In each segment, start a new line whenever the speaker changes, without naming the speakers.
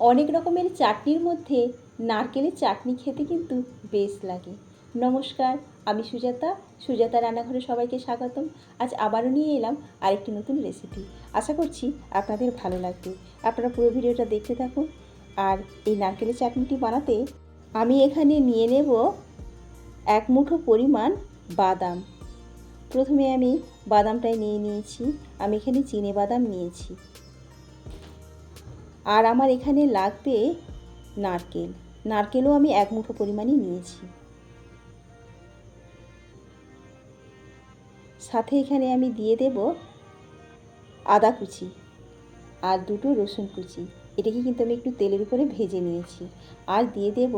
অনেক রকমের চাটনির মধ্যে নারকেলের চাটনি খেতে কিন্তু বেশ লাগে। নমস্কার, আমি সুজাতা। সুজাতা রান্নাঘরে সবাইকে স্বাগতম। আজ আবারও নিয়ে এলাম আরেকটি নতুন রেসিপি আশা করছি আপনাদের ভালো লাগবে। আপনারা পুরো ভিডিওটা দেখতে থাকুন। আর এই নারকেলের চাটনিটি বানাতে আমি এখানে নিয়ে নেব এক মুঠো পরিমাণ বাদাম। প্রথমে আমি বাদামটাই নিয়ে নিয়েছি। আমি এখানে চিনে বাদাম নিয়েছি। আর আমার এখানে লাগবে নারকেল। নারকেলও আমি এক মুঠো পরিমাণই নিয়েছি। সাথে এখানে আমি দিয়ে দেব আদা কুচি আর দুটো রসুন কুচি। এটাকে কিন্তু আমি একটু তেলের উপরে ভেজে নিয়েছি। আর দিয়ে দেব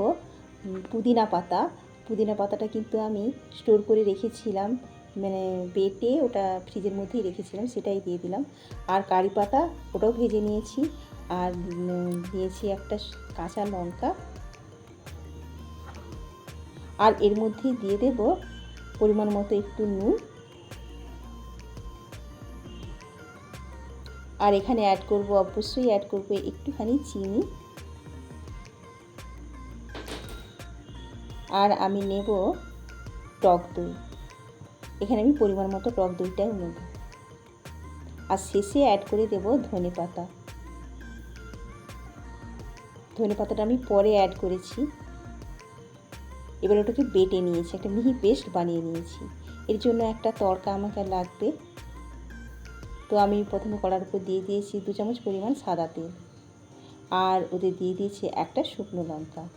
পুদিনা পাতা। পুদিনা পাতাটা কিন্তু আমি স্টোর করে রেখেছিলাম মানে বেটে ওটা ফ্রিজের মধ্যেই রেখেছিলাম, সেটাই দিয়ে দিলাম। আর কারি পাতা ওটাও ভেজে নিয়েছি। আর দিয়েছি একটা কাঁচা লঙ্কা। আর এর মধ্যে দিয়ে দেব পরিমাণ মতো একটু নুন। আর এখানে অ্যাড করব, অবশ্যই অ্যাড করব একটুখানি চিনি। আর আমি নেব টক দই। এখানে আমি পরিমাণ মতো টক দইটাও নেব। আর শেষে অ্যাড করে দেব ধনে পাতা ধনে পাতাটা আমি পরে অ্যাড করেছি। এবার ওটাকে বেটে নিয়েছি, একটা মিহি পেস্ট বানিয়ে নিয়েছি। এর জন্য একটা তড়কা আমাকে লাগবে। তো আমি প্রথমে কড়ার উপর দিয়ে দিয়েছি দু চামচ পরিমাণ সাদা তেল। আর ওদের দিয়ে দিয়েছি একটা শুকনো লঙ্কা।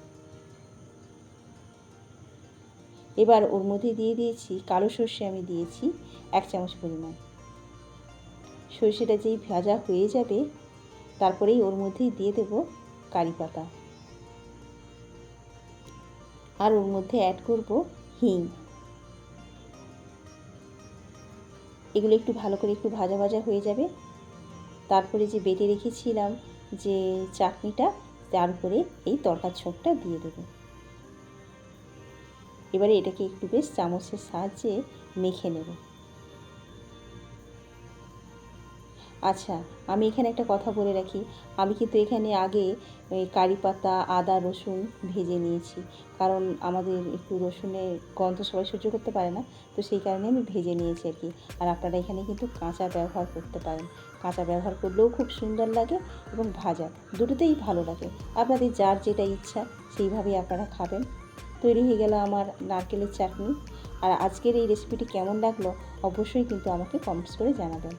এবার ওর মধ্যে দিয়ে দিয়েছি কালো সর্ষে আমি দিয়েছি এক চামচ পরিমাণ। সর্ষেটা যেই ভাজা হয়ে যাবে, তারপরেই ওর মধ্যেই দিয়ে দেব কারি পাতা। আর ওর মধ্যে অ্যাড করব হিং। এগুলো একটু ভালো করে একটু ভাজা ভাজা হয়ে যাবে। তারপরে যে বেটে রেখেছিলাম যে চাটনিটা, তার উপরে এই তরকার ছোপটা দিয়ে দেব। এবারে এটাকে একটু বেশ চামচের সাহায্যে মেখে নেব। আচ্ছা আমি এখানে একটা কথা বলে রাখি। আমি কিন্তু এখানে আগে কারি পাতা, আদা, রসুন ভেজে নিয়েছি। কারণ আমাদের একটু রসুনের গন্ধ সবাই সহ্য করতে পারে না, তো সেই কারণে আমি ভেজে নিয়েছি আর কি। আর আপনারা এখানে কিন্তু কাঁচা ব্যবহার করতে পারেন। কাঁচা ব্যবহার করলেও খুব সুন্দর লাগে এবং ভাজা দুটোতেই ভালো লাগে। আপনাদের যার যেটা ইচ্ছা সেইভাবেই আপনারা খাবেন। তৈরি হয়ে গেল আমার নারকেলের চাটনি। আর আজকের এই রেসিপিটি কেমন লাগল অবশ্যই কিন্তু আমাকে কমেন্টস করে জানাবেন।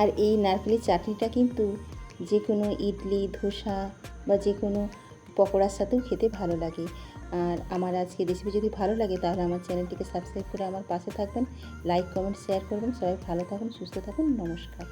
আর এই নারকেলের চাটনিটা কিন্তু যে কোনো ইডলি, ধোসা বা যে কোনো পকোড়ার সাথেও খেতে ভালো লাগে। আর আমার আজকে রেসিপি যদি ভালো লাগে, তাহলে আমার চ্যানেলটিকে সাবস্ক্রাইব করে আমার পাশে থাকবেন লাইক কমেন্ট শেয়ার করবেন। সবাই ভালো থাকুন, সুস্থ থাকুন, নমস্কার।